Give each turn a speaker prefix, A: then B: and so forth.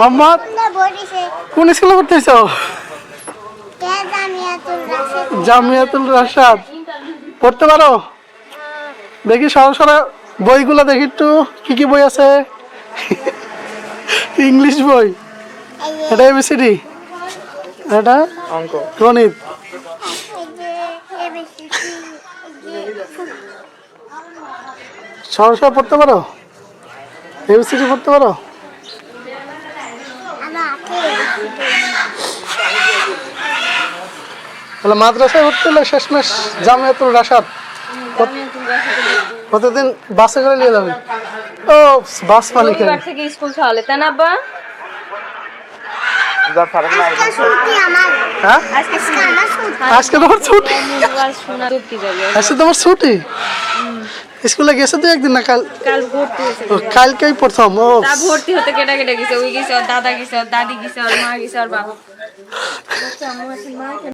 A: মোহাম্মদ? কোন স্কুলে পড়তেছ
B: জামিয়াতুল রাশিদ?
A: পড়তে পারো? দেখি সরা সরা বইগুলো দেখি একটু কি কি বই আছে? ইংলিশ বই। এটা এবিসিডি এটা?
C: অঙ্ক।
A: গণিত।
B: এই যে এবিসি এই যে
A: সরা সরা পড়তে পারো? এবিসিডি পড়তে পারো? তাহলে মাদ্রাসায় ভর্তি হলে শেষমেশ জামিয়াতুল রাশাদ প্রতিদিন বাসে করে নিয়ে যাবে? ও বাস
D: রবিবার থেকে স্কুল ছাড়লে তাই না আব্বা?
C: যা ফারাক না
B: আজকে ছুটি আমার।
A: হ্যাঁ?
D: আজকে
B: আজকে আমার ছুটি?
A: তোমার আজকে তোমার ছুটি? স্কুলে গেছে তো একদিন না কাল
D: কাল ভর্তি হয়েছে।
A: কালকেই প্রথম ও।
D: তা ভর্তি হতে কেটে কেটে গেছে ওই গেছে দাদা গেছে দাদি গেছে মা গেছে আর বাবা।